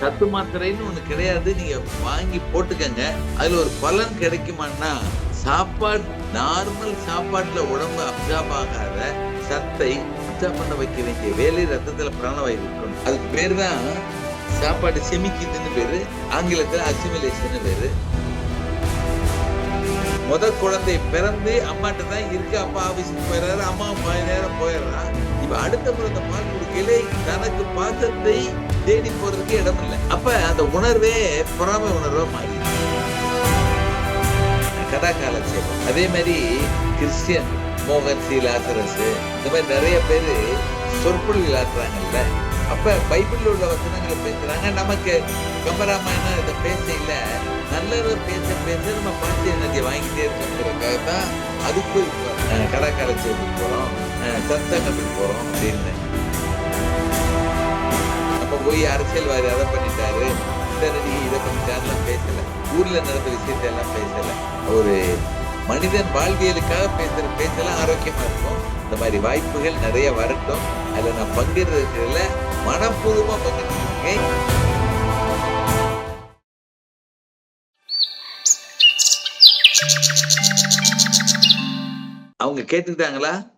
சத்து மாத்திரைன்னு ஒண்ணு கிடையாது. நீங்க வாங்கி போட்டுக்கங்க. அதுல ஒரு பலன் கிடைக்குமான்னா சாப்பாடு நார்மல் சாப்பாட்டுல உடம்பு அப்சார்ப் ஆகாத சத்தை அப்சார்ப் பண்ண வைக்க வேண்டிய வேலை ரத்தத்துல பிராணவாயு இருக்கணும். அதுக்கு பேர் தான் சாப்பாடு செமிக்குதுன்னு பேரு ஆங்கிலத்துல அசிமிலேஷன் பேரு. முத குழந்தை பிறந்து அம்மாட்ட தான் இருக்கு. அப்பா ஆபீஸுக்கு போயிடுறாரு அம்மா மணி நேரம் போயிடுறான். இப்ப அடுத்த பிறந்த பால் கொடுக்கல தனக்கு பாசத்தை தேடி போறதுக்கு இடம் இல்லை. அப்ப அந்த உணர்வே பொறாமை உணர்வா மாறி கதா அதே மாதிரி கிறிஸ்டியன் மோகன் சி லாசரஸ் இந்த மாதிரி நிறைய பேரு சொற்பொழில் ஆற்றுறாங்கல்ல அப்ப பைபிள்ல உள்ள வசனங்களை பேசுறாங்க. நமக்கு கம்பராமாயணம் இதை பேச இல்ல. நல்லதை பேச பேச நம்ம பாசிட்டிவ் நதியை வாங்கிட்டே இருக்கோங்கிறதுக்காக தான் அதுக்கு இப்போ கடா போறோம் அஹ் போறோம் அப்படின்னு. போய் அரசியல்வாதி அதை பண்ணிட்டாரு. இந்த நடிகை இதை பண்ணிட்டாருலாம் பேசல. ஊர்ல நடந்த விஷயத்தை எல்லாம் பேசல. ஒரு மனிதன் வாழ்வியலுக்காக பேசுற பேச்செல்லாம் ஆரோக்கியமா இருக்கும். இந்த மாதிரி வாய்ப்புகள் நிறைய வரட்டும். அதுல நான் பங்கிடுறதுல மனப்பூர்வமா பங்கிருக்கேன் அவங்க கேட்டுக்கிட்டாங்களா?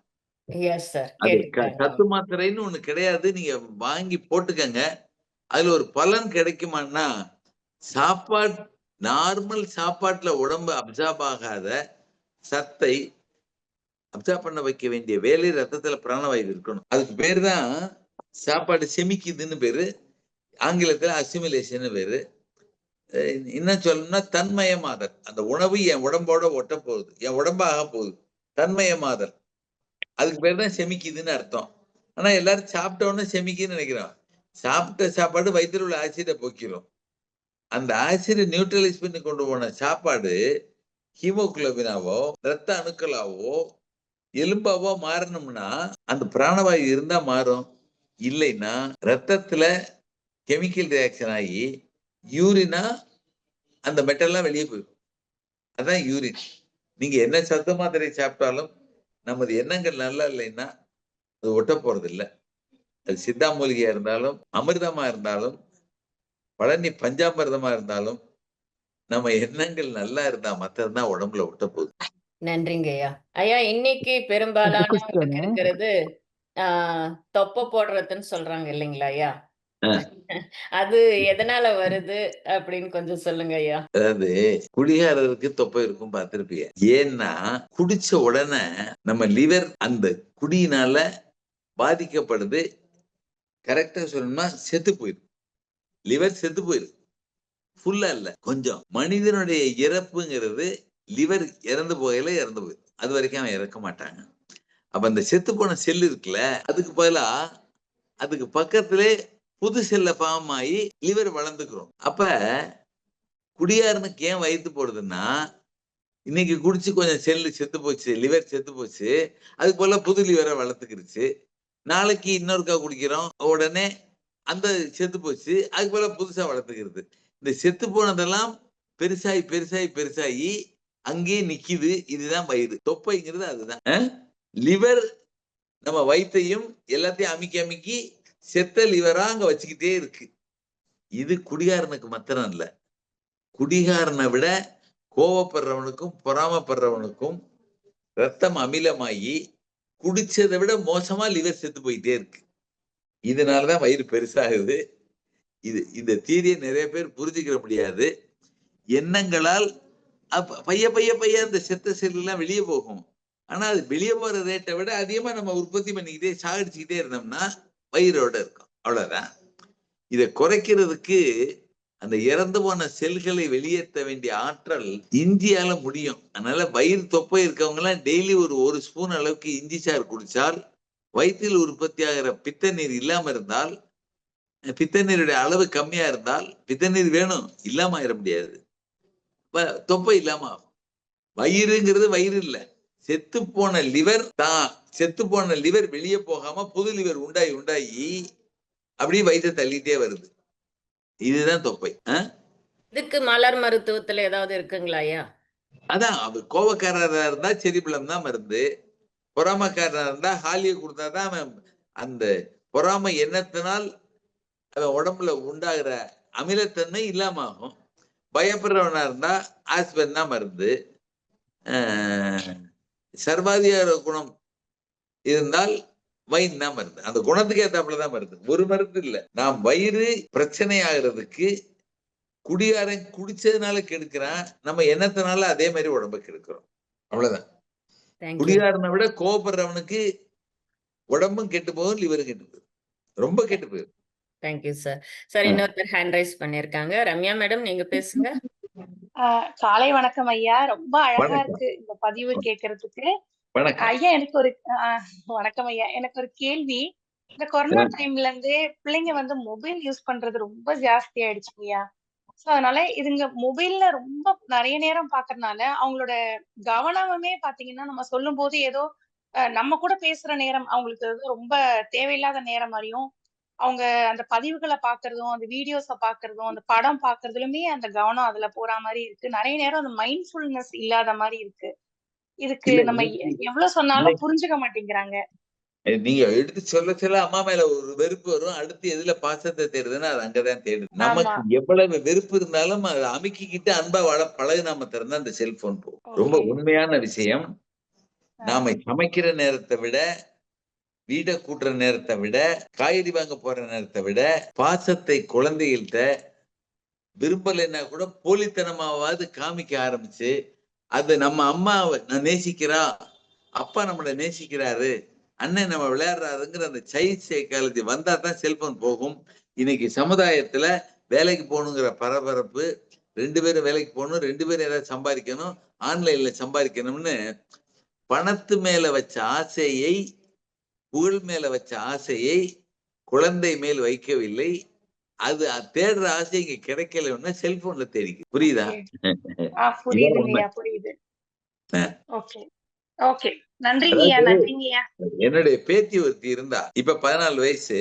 சத்து மாத்திரைன்னு ஒண்ணு கிடையாது. நீங்க வாங்கி போட்டுக்கங்க. அதுல ஒரு பலன் கிடைக்குமான்னா சாப்பாடு நார்மல் சாப்பாட்டுல உடம்பு அப்சார்ப் ஆகாத சத்தை அப்சார்ப் பண்ண வைக்க வேண்டிய வேலை ரத்தத்துல பிராணவாயு இருக்கணும். அதுக்கு பேர் தான் சாப்பாடு செமிக்குதுன்னு பேரு. ஆங்கிலத்துல அசிமிலேஷன் பேரு. இன்னும் சொல்லணும்னா தன்மயமாதல். அந்த உணவு என் உடம்போட ஒட்ட போகுது. என் உடம்பாக போகுது. தன்மயமாதல். அதுக்கு பேர் தான் செமிக்குதுன்னு அர்த்தம். ஆனா எல்லாரும் சாப்பிட்ட செமிக்குன்னு நினைக்கிறான். நினைக்கிறோம் சாப்பிட்ட சாப்பாடு வயிற்றில் உள்ள ஆசிடை போக்கிடும் அந்த ஆசிடை நியூட்ரலைஸ் பண்ணி கொண்டு போன சாப்பாடு ஹீமோகுளோபினாவோ ரத்த அணுக்களாவோ எலும்பாவோ மாறணும்னா அந்த பிராணவாயு இருந்தா மாறும். இல்லைன்னா ரத்தத்துல கெமிக்கல் ரியாக்ஷன் ஆகி யூரினா அந்த மெட்டல்லாம் வெளியே போயிடும். அதான் யூரின் நீங்க என்ன சத்து மாத்திரை சாப்பிட்டாலும் நமது எண்ணங்கள் நல்லா இல்லைன்னா அது ஒட்ட போறது இல்ல அது சித்தா மூலிகையா இருந்தாலும் அமிர்தமா இருந்தாலும் பழனி பஞ்சாமிர்தமா இருந்தாலும் நம்ம எண்ணங்கள் நல்லா இருந்தா மத்ததுதான் உடம்புல ஒட்ட போகுது. நன்றிங்க ஐயா. ஐயா இன்னைக்கு பெரும்பாலானவங்களுக்கு இருக்கிறது ஆஹ் தொப்பை போடுறதுன்னு சொல்றாங்க இல்லைங்களா ஐயா. அது எதனால வருது அப்படின்னு கொஞ்சம் சொல்லுங்க ஐயா. அதாவது குடிகாரருக்கு தொப்பை இருக்கும் பார்த்திருப்பீங்க ஏன்னா குடிச்ச உடனே நம்ம லிவர் அந்த குடியினால பாதிக்கப்படுது. கரெக்டா சொல்லணும்னா செத்து போயிடும். லிவர் செத்து போயிடும். ஃபுல்லா இல்ல. கொஞ்சம் மனிதனுடைய இறப்புங்கிறது லிவர் இறந்து போகையில இறந்து போயிடும். அது வரைக்கும் அவன் இறக்க மாட்டாங்க. அப்ப அந்த செத்து போன செல் இருக்குல்ல அதுக்கு பதிலா அதுக்கு பக்கத்திலே புது செல்ல ஃபார்ம் ஆகி லிவர் வளர்ந்துக்கிறோம். அப்ப குடியாரனுக்கு ஏன் வயிற்று போடுதுன்னா இன்னைக்கு குடிச்சு கொஞ்சம் செல்லு செத்து போச்சு லிவர் செத்து போச்சு அது போல புது லிவரை வளர்த்துக்கிருச்சு. நாளைக்கு இன்னொருக்கா குடிக்கிறோம் உடனே அந்த செத்து போச்சு அது போல புதுசா வளர்த்துக்கிறது. இந்த செத்து போனதெல்லாம் பெருசாகி பெருசாகி பெருசாகி அங்கேயே நிக்குது இதுதான் வயிறு. தொப்பைங்கிறது அதுதான். லிவர் நம்ம வயிற்றையும் எல்லாத்தையும் அமுக்கி அமுக்கி செத்த லிவரா அங்க வச்சுக்கிட்டே இருக்கு. இது குடிகாரனுக்கு மாத்திரம் இல்ல. குடிகாரனை விட கோவப்படுறவனுக்கும் பொறாமப்படுறவனுக்கும் ரத்தம் அமிலமாகி குடிச்சதை விட மோசமா லிவர் செத்து போயிட்டே இருக்கு. இதனாலதான் வயிறு பெருசாகுது. இது இந்த தீரியை நிறைய பேர் புரிஞ்சுக்கிற முடியாது. எண்ணங்களால் அப்ப பைய பைய பைய அந்த செத்த செல்லாம் வெளியே போகும். ஆனா அது வெளியே போற ரேட்டை விட அதிகமா நம்ம உற்பத்தி பண்ணிக்கிட்டே சாகடிச்சுக்கிட்டே இருந்தோம்னா வயிறோட இருக்கும். அவ்வளவுதான். இதை குறைக்கிறதுக்கு அந்த இறந்து போன செல்களை வெளியேற்ற வேண்டிய ஆற்றல் இஞ்சியால முடியும். அதனால வயிறு தொப்பை இருக்கவங்க எல்லாம் டெய்லி ஒரு ஒரு ஸ்பூன் அளவுக்கு இஞ்சி சாறு குடிச்சால் வயிற்றில் உற்பத்தி ஆகிற பித்த நீர் இல்லாம இருந்தால் பித்த நீருடைய அளவு கம்மியா இருந்தால் பித்த நீர் வேணும். இல்லாம ஆயிட முடியாது. தொப்பை இல்லாம ஆகும். வயிறுங்கிறது வயிறு இல்லை. செத்து போன லிவர் தான் செத்து போன லிவர் வெளியே போகாம புது லிவர் உண்டாகி உண்டாகி அப்படியே வயிற்றை தள்ளிட்டே வருது. இதுதான் தொப்பை இதுக்கு மலர் மருத்துவத்துல ஏதாவது இருக்குங்களா ஐயா? அதான் அவர் கோபக்காரரா இருந்தா செரிபிளம் தான் மருந்து. பொறாமக்காரனா இருந்தா ஹாலியை கொடுத்தாதான் அவன் அந்த பொறாமை எண்ணத்தினால் அவன் உடம்புல உண்டாகிற அமிலத்தன்மை இல்லாம ஆகும். பயப்படுறவனா இருந்தா ஆஸ்பென் தான் மருந்து. சர்வாதிகார குணம் இருந்தால் வைன் தான் மருந்து. அந்த குணத்துக்கு ஏத்தாப்புல தான் மருந்து. ஒரு மருந்து இல்ல. நாம் வயிறு பிரச்சனை ஆகுறதுக்கு குடியாரன் குடிச்சதுனால கெடுக்கிறான். நம்ம எண்ணத்தினால அதே மாதிரி உடம்ப கெடுக்கிறோம். அவ்வளவுதான். குடிகாரனை விட கோவப்படுறவனுக்கு உடம்பும் கெட்டு போகும் லிவரும் கெட்டு போகும். ரொம்ப கெட்டு போயிடும் தேங்க்யூ சார் சார். இன்னொருத்தர் ஹேண்ட் ரைஸ் பண்ணிருக்காங்க ரம்யா மேடம் நீங்க பேசுங்க. காலை வணக்கம் ஐயா. ரொம்ப அழகா. இருக்கு இந்த பதிவு கேட்கறதுக்கு வணக்கம். ஐயா எனக்கு ஒரு ஆஹ் வணக்கம் ஐயா. எனக்கு ஒரு கேள்வி. இந்த கொரோனா டைம்ல இருந்தே பிள்ளைங்க வந்து மொபைல் யூஸ் பண்றது ரொம்ப ஜாஸ்தி ஆயிடுச்சு ஐயா. சோ அதனால இதுங்க மொபைல்ல ரொம்ப நிறைய நேரம் பாக்குறதுனால அவங்களோட கவனமுமே பாத்தீங்கன்னா நம்ம சொல்லும் போது ஏதோ நம்ம கூட பேசுற நேரம் அவங்களுக்கு ரொம்ப தேவையில்லாத நேரம் மாதிரியும் அவங்க அந்த பதிவுகளை பாக்குறதும் அந்த வீடியோஸ பாக்குறதும் அந்த படம் பாக்குறதுலுமே அந்த கவனம் அதுல போற மாதிரி இருக்கு. நிறைய நேரம் அந்த மைண்ட்ஃபுல்னஸ் இல்லாத மாதிரி இருக்கு. இதுக்கு நம்ம எவ்வளவு சொன்னாலும் புரிஞ்சுக்க மாட்டேங்கிறாங்க. நீங்க எடுத்து சொல்ல சொல்ல அம்மா மேல ஒரு வெறுப்பு வரும். அடுத்து எதுல பாசத்தை தேடுதுன்னா அது அங்கதான் தேடுது. நமக்கு எவ்வளவு வெறுப்பு இருந்தாலும் அதை அமுக்கிக்கிட்டு அன்பா வாழ பழகு நாம திறந்தா அந்த செல்போன் போகும். ரொம்ப. உண்மையான விஷயம். நாம சமைக்கிற நேரத்தை விட வீடை கூட்டுற நேரத்தை விட காய்கறி வாங்க போற நேரத்தை விட பாசத்தை குழந்தைகள்கிட்ட விரும்பலைன்னா கூட போலித்தனமாவது காமிக்க ஆரம்பிச்சு அது நம்ம அம்மாவை நான் நேசிக்கிறா அப்பா நம்மளை நேசிக்கிறாரு அண்ணன் நம்ம விளையாடுறாருங்கிற அந்த சைல்ட் சைக்காலஜி வந்தா தான் செல்போன் போகும். இன்னைக்கு சமுதாயத்துல வேலைக்கு போகணுங்கிற பரபரப்பு ரெண்டு பேரும் வேலைக்கு போகணும் ரெண்டு பேரும் ஏதாவது சம்பாதிக்கணும் ஆன்லைன்ல சம்பாதிக்கணும்னு பணத்து மேல வச்ச ஆசையை புகழ் மேல வச்ச ஆசையை குழந்தை மேல் வைக்கவில்லை. அது தேடுற ஆசை இங்க கிடைக்கலன்னா செல்போன்ல தேடிக்கு. புரியுதா? என்னுடைய பேத்தி ஒருத்தி இருந்தா இப்ப பதினாலு வயசு.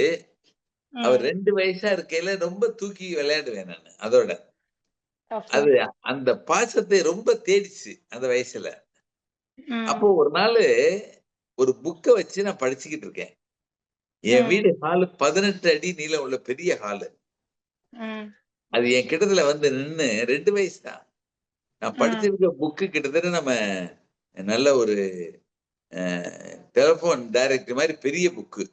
அவர் ரெண்டு வயசா இருக்கையில ரொம்ப தூக்கி விளையாடுவேன் நான் அதோட. அது அந்த பாசத்தை ரொம்ப தேடிச்சு அந்த வயசுல. அப்போ ஒரு நாள் ஒரு புக்கை வச்சு நான் படிச்சுக்கிட்டு இருக்கேன். என். வீடு ஹாலு பதினெட்டு அடி நீளம் உள்ள பெரிய ஹாலு அது என் கிட்டத்துல வந்து நின்னு ரெண்டு வயசு தான். நான். படிச்சிருக்க புக்கு கிட்டத்தட்ட நம்ம நல்ல ஒரு டெலிபோன் டைரக்டர் மாதிரி பெரிய புக்கு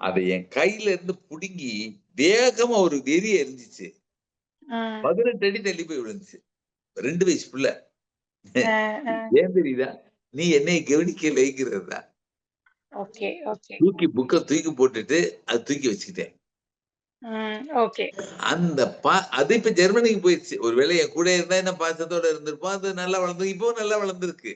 அதை என் கையில இருந்து புடுங்கி வேகமா ஒரு வெறி எரிஞ்சிச்சு. பதினெட்டு அடி தள்ளி போய் விழுந்துச்சு. ரெண்டு வயசு புள்ள. ஏன் தெரியுதா? நீ என்னை கவனிக்க வைக்கிறதா? Okay okay. தூக்கி புக்கை தூக்கி போட்டுட்டு அது தூக்கி வச்சுக்கிட்டேன். அந்த பா அது இப்ப ஜெர்மனிக்கு போயிடுச்சு. ஒருவேளை என் கூட இருந்தா என்ன பாசத்தோட இருந்திருப்போம் அது நல்லா வளர்ந்து இப்போ நல்லா வளர்ந்துருக்கு.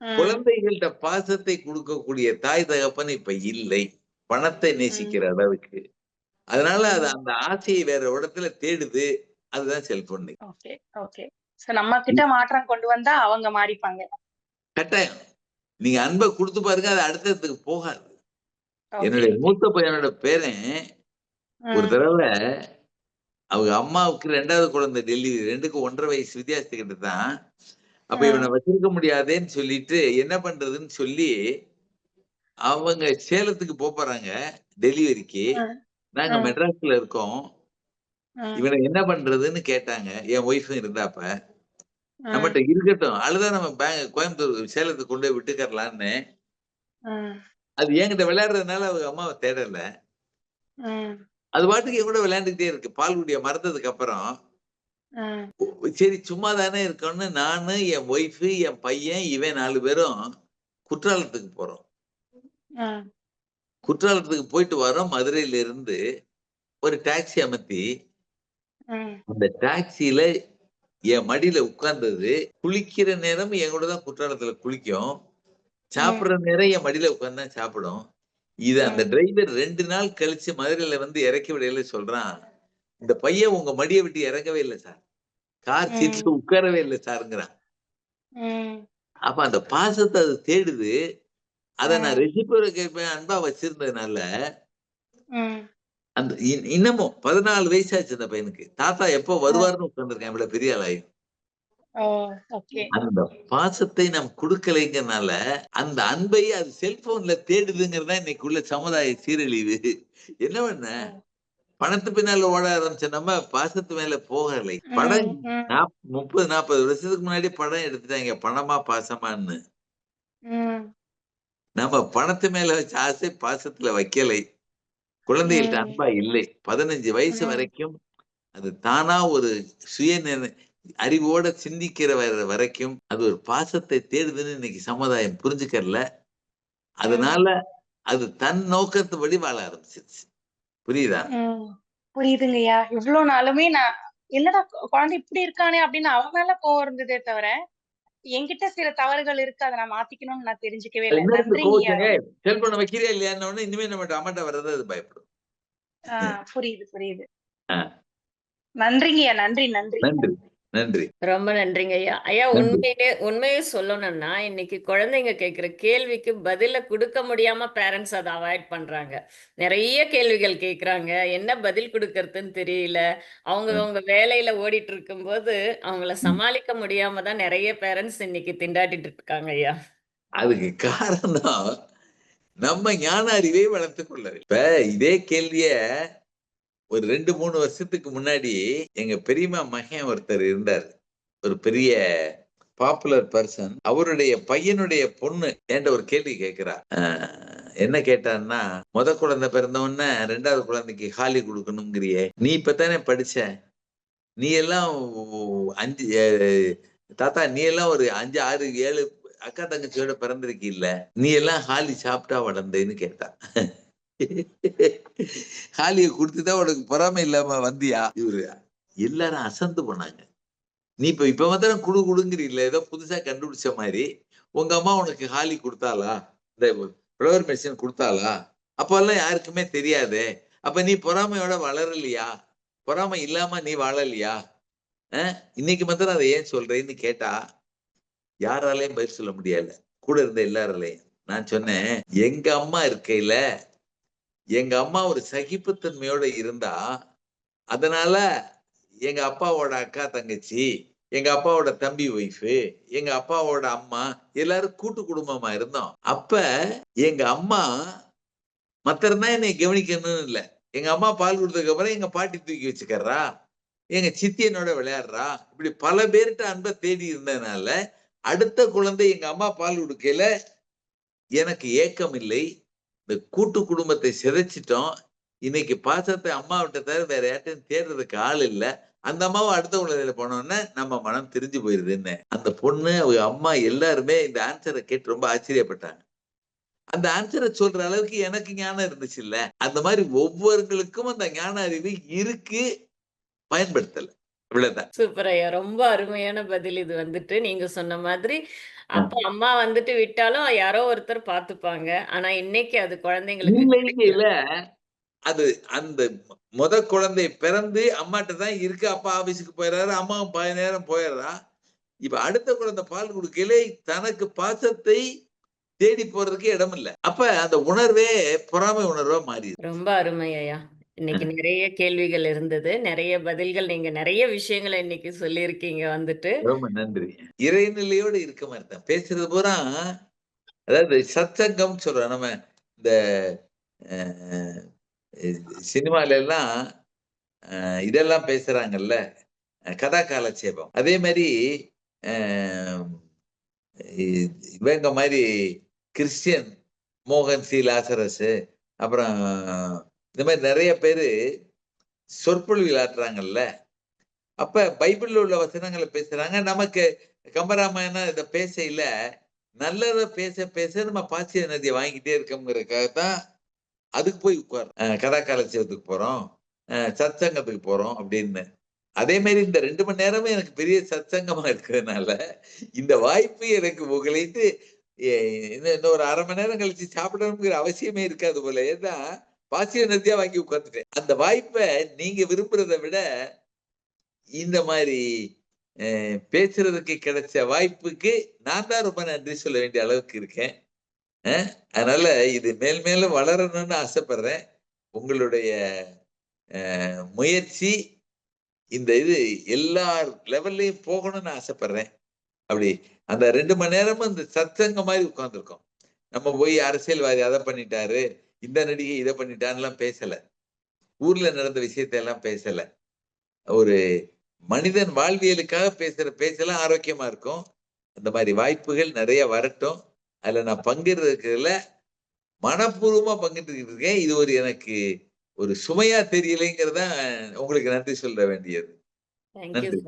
குழந்தைகள்கிட்ட பாசத்தை கொடுக்கக்கூடிய தாய் தகப்பன் இப்ப இல்லை. பணத்தை நேசிக்கிற அளவுக்கு. அதனால அது அந்த ஆசையை வேற இடத்துல தேடுது. அதுதான் செல்போன் நம்ம கிட்ட மாற்றம் கொண்டு வந்தா அவங்க மாறிப்பாங்க. கட்டாயம். நீங்க அன்பை கொடுத்து பாருங்க அது அடுத்ததுக்கு போகாது. Okay. என்னுடைய மூத்த பையனோட பேரன் ஒரு தடவை அவங்க அம்மாவுக்கு ரெண்டாவது குழந்தை டெல்லி ரெண்டுக்கு ஒன்றரை வயசு வித்தியாசத்துக்கிட்ட தான். அப்ப. இவனை வச்சிருக்க முடியாதேன்னு சொல்லிட்டு என்ன பண்றதுன்னு சொல்லி அவங்க சேலத்துக்கு போறாங்க டெலிவரிக்கு. நாங்க. மெட்ராஸ்ல இருக்கோம். இவனை என்ன பண்றதுன்னு கேட்டாங்க. என் ஒய்ஃபும் இருந்தாப்ப நம்மகிட்ட இருக்கட்டும். அழுதா நம்ம பேங்க் கோயம்புத்தூர் சேலத்துக்கு கொண்டு போய் விட்டுக்கறலான்னு ம், அது என்கிட்ட விளையாடுறதுனால அவங்க அம்மாவை தேடல. அது பாட்டுக்கு என் கூட விளையாண்டுக்கிட்டே இருக்கு. பால்குடிய மறந்ததுக்கு அப்புறம் சரி சும்மா தானே இருக்கோம்னு நானு என் ஒய்ஃபு என் பையன் இவன் நாலு பேரும் குற்றாலத்துக்கு போறோம். குற்றாலத்துக்கு போயிட்டு வரோம். மதுரையில இருந்து ஒரு டாக்ஸி அமர்த்தி அந்த டாக்ஸில என் மடியில உட்கார்ந்தது குளிக்கிற நேரம் என் கூட தான் குற்றாலத்துல குளிக்கும். சாப்பிடுற நேரம் என் மடியில உட்கார்ந்து தான் சாப்பிடும். இது அந்த. டிரைவர் ரெண்டு நாள் கழிச்சு மதுரையில வந்து இறக்கி விடையில சொல்றான். இந்த பையன் உங்க மடியை விட்டு இறங்கவே இல்லை சார். கார் சீட்ல உட்காரவே இல்லை சாருங்கிறான். அப்ப அந்த பாசத்தை அது தேடுது. அதை நான். ரெசிபோரை கேட்பேன். அன்பா வச்சிருந்ததுனால. அந்த இன்- இன்னமும் பதினாலு வயசாச்சு அந்த பையனுக்கு. தாத்தா எப்போ வருவாருன்னு உட்கார்ந்துருக்கேன். இவ்வளவு பெரிய ஆளாயும் அந்த பாசத்தை நாம் கொடுக்கலைங்கிறனால அந்த அன்பை அது செல்போன்ல தேடுதுங்கிறதா இன்னைக்கு உள்ள சமுதாய சீரழிவு. என்ன பண்ண? பணத்து பின்னால ஓட ஆரம்பிச்ச நம்ம பாசத்து மேல போகலை. படம் முப்பது நாற்பது வருஷத்துக்கு முன்னாடி படம் எடுத்துட்டாங்க. பணமா பாசமான்னு. நம்ம பணத்து மேல வச்ச ஆசை பாசத்துல வைக்கலை. குழந்தைகள்ட்ட ம். அன்பா இல்லை பதினஞ்சு வயசு. வரைக்கும் அது தானா ஒரு சுய அறிவோட சிந்திக்கிற வர- வரைக்கும் அது ஒரு பாசத்தை தேடுதுன்னு இன்னைக்கு சமுதாயம் புரிஞ்சுக்கறல அதனால அது தன் நோக்கத்துபடி வாழ ஆரம்பிச்சிருச்சு புரியுதா. புரியுதுங்கய்யா இவ்வளவு நாளுமே நான் என்னடா குழந்தை இப்படி இருக்கானே அப்படின்னு அவன் மேல கோவம் இருந்ததே தவிர என்கிட்ட சில தவறுகள் இருக்கு அதை நான் மாத்திக்கணும்னு நான் தெரிஞ்சுக்கவே இல்லை. செல்போனை வைக்கிறியா இல்லையான்னு இனிமே நம்ம அம்மாட்ட வர்றது அது பயப்படும். புரியுது புரியுது. நன்றிங்கய்யா நன்றி நன்றி. நன்றி. நன்றி. ரொம்ப நன்றிங்க ஐயா. ஐயா. உண்மையிலே உண்மையே சொல்லணும்னா இன்னைக்கு குழந்தைங்க கேட்குற கேள்விக்கு பதில கொடுக்க முடியாம பேரண்ட்ஸ் அதை அவாய்ட் பண்றாங்க. நிறைய கேள்விகள் கேட்குறாங்க என்ன பதில் கொடுக்கறதுன்னு தெரியல. அவங்க. அவங்க வேலையில ஓடிட்டு இருக்கும்போது அவங்கள சமாளிக்க முடியாம தான் நிறைய பேரண்ட்ஸ் இன்னைக்கு திண்டாடிட்டு இருக்காங்க ஐயா. அதுக்கு காரணம் நம்ம ஞான அறிவை வளர்த்து கொள்ளவில்லை இப்ப இதே கேள்விய ஒரு ரெண்டு மூணு வருஷத்துக்கு முன்னாடி எங்க பெரியம்மா மகன் ஒருத்தர் இருந்தார். ஒரு பெரிய பாப்புலர் பர்சன் அவருடைய பையனுடைய பொண்ணு என்கிட்ட ஒரு கேள்வி கேட்கிறா என்ன கேட்டான்னா முத குழந்தை பிறந்த உடனே ரெண்டாவது குழந்தைக்கு ஹாலி கொடுக்கணுங்கிறியே. நீ இப்பதானே படிச்ச? நீ எல்லாம் அஞ்சு தாத்தா நீ எல்லாம் ஒரு அஞ்சு ஆறு ஏழு அக்கா தங்கச்சியோட பிறந்திருக்கீல்ல. நீ எல்லாம் ஹாலி சாப்பிட்டா வளர்ந்தேன்னு கேட்டா காலிய கொடுத்துதான் உனக்கு பொறாமை இல்லாம வந்தியா? இவரு எல்லாரும் அசந்து போனாங்க. நீ இப்ப இப்ப மாத்திரம் குடு குடுங்கிறீல்ல ஏதோ புதுசா கண்டுபிடிச்ச மாதிரி. உங்க அம்மா உனக்கு ஹாலி கொடுத்தாளா? இந்த ஃப்ளவர் மெஷின் கொடுத்தாளா? அப்பெல்லாம் யாருக்குமே தெரியாதே. அப்ப நீ பொறாமையோட வளரலையா? பொறாமை இல்லாம நீ வாழலையா? அஹ் இன்னைக்கு மாத்திரம் அதை ஏன் சொல்றேன்னு கேட்டா யாராலையும் பயிர் சொல்ல முடியல. கூட இருந்த எல்லாராலையும். நான் சொன்னேன் எங்க அம்மா இருக்கையில எங்க அம்மா ஒரு சகிப்புத்தன்மையோட இருந்தா அதனால எங்க அப்பாவோட அக்கா தங்கச்சி எங்க அப்பாவோட தம்பி ஒய்ஃபு எங்க அப்பாவோட அம்மா எல்லாரும் கூட்டு குடும்பமா இருந்தோம். அப்ப எங்க அம்மா மத்தருந்தா என்னை கவனிக்கணும்னு இல்ல. எங்க அம்மா பால் கொடுத்ததுக்கு அப்புறம் எங்க பாட்டி தூக்கி வச்சுக்கறா எங்க சித்தி என்னோட விளையாடுறா இப்படி பல பேர்கிட்ட அன்பை தேடி இருந்ததுனால அடுத்த குழந்தை எங்க அம்மா பால் கொடுக்கல எனக்கு ஏக்கம் இல்லை இந்த கூட்டு குடும்பத்தை சிதைச்சிட்டோம். இன்னைக்கு பாசத்தை அம்மாவிட்ட தவிர வேற யார்ட்டையும் தேடுறதுக்கு ஆள் இல்ல. அந்த அம்மாவும் அடுத்த குழந்தையில போனோடனே நம்ம மனம் திரிஞ்சு போயிருதுன்னு அந்த பொண்ணு அவங்க அம்மா எல்லாருமே இந்த ஆன்சரை கேட்டு ரொம்ப ஆச்சரியப்பட்டாங்க. அந்த ஆன்சரை சொல்ற அளவுக்கு எனக்கு ஞானம் இருந்துச்சு இல்ல. அந்த மாதிரி ஒவ்வொருங்களுக்கும் அந்த ஞான அறிவு இருக்கு. பயன்படுத்தல. இவ்வளவுதான். சூப்பர் ஐயா. ரொம்ப அருமையான பதில் இது வந்துட்டு. நீங்க சொன்ன மாதிரி அப்ப அம்மா வந்துட்டு விட்டாலும் யாரோ ஒருத்தர் பாத்துப்பாங்க ஆனா இன்னைக்கு அது குழந்தைங்களுக்கு இல்ல. அது அந்த முத குழந்தை பிறந்து அம்மாட்ட தான் இருக்கு. அப்பா ஆபீஸுக்கு போயிடுறாரு அம்மாவும் பாதி நேரம் போயிடுறா இப்ப அடுத்த குழந்தை பால் கொடுக்கல தனக்கு பாசத்தை தேடி போறதுக்கு இடம் இல்ல அப்ப அந்த உணர்வே பொறாமை உணர்வா மாறிடுது. ரொம்ப அருமை ஐயா. இன்னைக்கு நிறைய கேள்விகள் இருந்தது. நிறைய பதில்கள் நீங்க நிறைய விஷயங்களை இன்னைக்கு சொல்லியிருக்கீங்க வந்துட்டு. ரொம்ப நன்றி. இறைநிலையோட இருக்க மாதிரி தான். பேசுறது பூரா அதாவது சத்சங்கம் சொல்றோம். நம்ம இந்த சினிமால எல்லாம் இதெல்லாம் பேசுறாங்கல்ல கதா காலட்சேபம் அதே மாதிரி இவங்க மாதிரி கிறிஸ்டியன் மோகன் சி. லாசரஸ் அப்புறம் இந்த மாதிரி நிறைய பேர் சொற்பொழிவில் ஆற்றுறாங்கல்ல. அப்ப பைபிள்ல உள்ள வசனங்களை பேசுறாங்க. நமக்கு கம்பராமாயணம் இதை பேசையில நல்லதை பேச பேச நம்ம பாசிய நதியை வாங்கிட்டே இருக்கோங்கிறதுக்காக தான் அதுக்கு போய் உட்கார் கதா காலட்சேபத்துக்கு போறோம். அஹ் சத்சங்கத்துக்கு போறோம் அப்படின்னு. அதே மாதிரி இந்த ரெண்டு மணி நேரமே எனக்கு பெரிய சத்சங்கமா இருக்கிறதுனால இந்த வாய்ப்பு எனக்கு புகழைத்து இன்னும் இன்னும் ஒரு அரை மணி நேரம் கழிச்சு சாப்பிடணுங்கிற அவசியமே இருக்காது போல. ஏன்னா பாசிட்டிவ் எனர்ஜியா வாங்கி உட்காந்துட்டேன் அந்த வாய்ப்பை நீங்க விரும்புறதை விட இந்த மாதிரி பேசுறதுக்கு கிடைச்ச வாய்ப்புக்கு நான் தான் ரொம்ப நன்றி சொல்ல வேண்டிய அளவுக்கு இருக்கேன். அதனால இது மேல் மேலும் வளரணும்னு ஆசைப்படுறேன். உங்களுடைய முயற்சி இந்த இது எல்லா லெவல்லையும் போகணும்னு ஆசைப்படுறேன். அப்படி அந்த ரெண்டு மணி நேரமும் இந்த சத்சங்க மாதிரி உட்காந்துருக்கோம் நம்ம போய் அரசியல்வாதி அதை பண்ணிட்டாரு இந்த நடிகை இதை பண்ணிட்டான்லாம் பேசல. ஊர்ல நடந்த விஷயத்தை எல்லாம் பேசல. ஒரு மனிதன் வாழ்வியலுக்காக பேசுற பேச்செல்லாம் ஆரோக்கியமா இருக்கும். அந்த மாதிரி வாய்ப்புகள் நிறைய வரட்டும். அதுல நான் பங்கேறதுல மனப்பூர்வமா பங்கிட்டு இருக்கேன். இது ஒரு எனக்கு ஒரு சுமையா தெரியலைங்கிறத உங்களுக்கு நன்றி சொல்ல வேண்டியது. நன்றி.